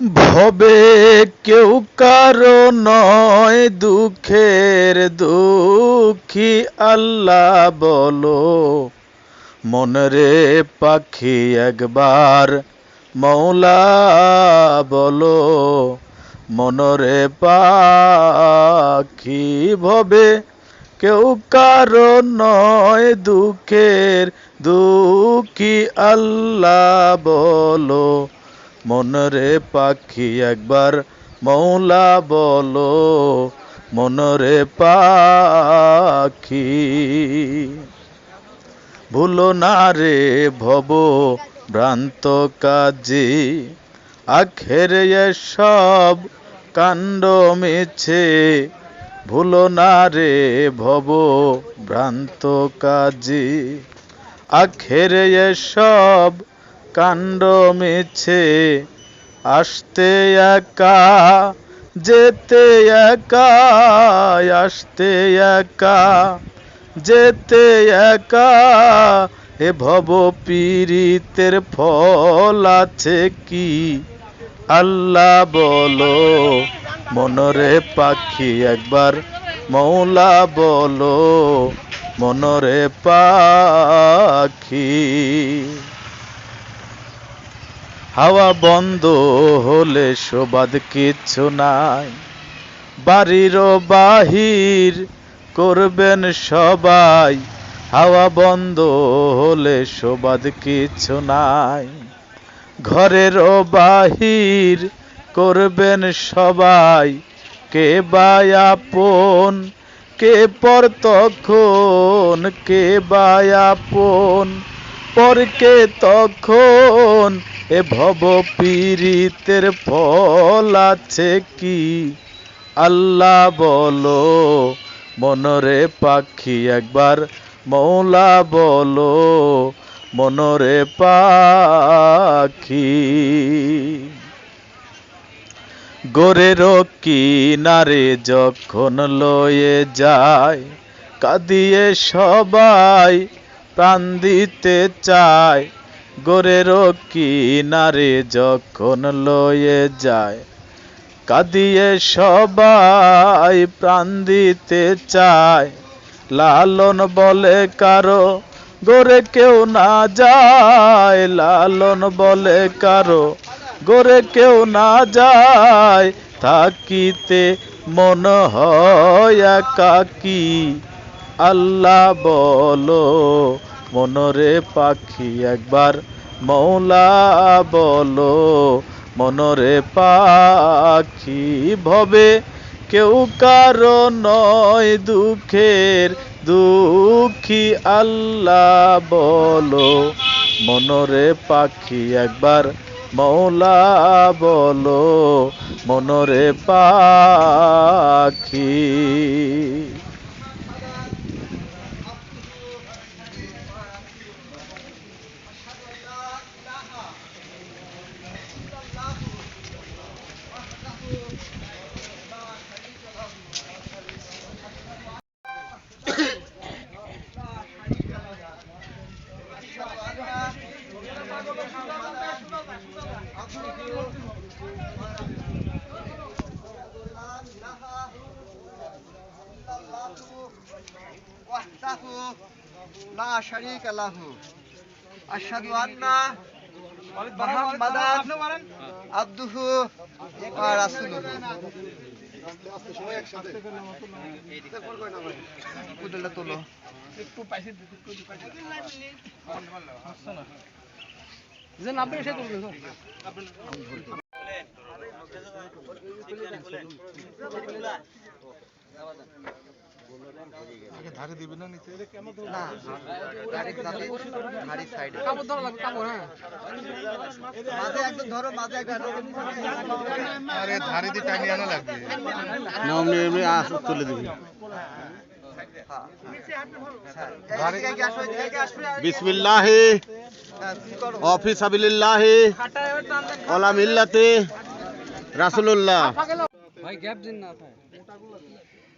ভবে কেউ কারও নয় দুঃখের দুঃখী আল্লাহ বলো। মনরে পাখি একবার মৌলা বলো। মনরে পাখি ভবে কেউ কারও নয় দুঃখের দুঃখী আল্লাহ বলো। মনরে পাখি একবার মৌলা বলো, মনরে পাখি। ভুলো না রে ভব ভ্রান্ত কাজে, আখের সব কাণ্ড মেছে। ভুলো না রে ভব ভ্রান্ত কাজে, আখের সব কাণ্ড মিছে, আসতে একা, যেতে একা, আসতে একা, যেতে একা, এ ভব পীড়িতের ফল আছে কি? আল্লাহ বলো, মনরে পাখি একবার, মৌলা বলো, মনরে পাখি। হাওয়া বন্ধ হলে সোবাদ কিচ্ছু নাই। বাড়ির বাহির করবেন সবাই, হাওয়া বন্ধ হলে সোবাদ কিছু নাই। ঘরের বাহির করবেন সবাই, কে বা আপন, কে পর তখন, কে বা আপন। পরকে তখন এ ভব পীড়িতের ফল আছে কি? আল্লাহ বলো, মনরে পাখি একবার, মৌলা বলো, মনরে পাখি। গোরের কিনারে যখন লয়ে যায়, কাঁদিয়ে সবাই প্রাণ দিতে চায়। গোরের কিনারে যখন লয়ে যায়, কাঁদিয়ে সবাই প্রাণ দিতে চায়। লালন বলে কারও, গোরে কেউ না যায়। লালন বলে কারও, গোরে কেউ না যায়। থাকিতে মন হয় একাকি। আল্লাহ বলো, মনরে পাখি একবার, মৌলা বলো, মনরে পাখি ভবে। কেউ কারও নয় দুঃখের দুঃখী, আল্লাহ বলো, মনরে পাখি একবার, মৌলা বলো, মনরে পাখি لا شريك له أشهد أن মোহাম্মদ আব্দুহু রাসুলুহু। কুদলটা তোলো। একটু পাইছে যেন আপনি এসে তুলবেন খুলে না direct যাতে হাড়ির side এ। মাঝে একদম ধরো মাঝে একদম আরে ধারে দিয়ে টানিয়ে আনা লাগবে। হ্যাঁ। এদিকে এগিয়ে আসো, এগিয়ে আসো। বিসমিল্লাহে। হ্যাঁ? Office আবিলিল্লাহে OLA মিল্লাতে। রাসূলুল্লাহ। ব্যাগাটা তুলে ওর সাথে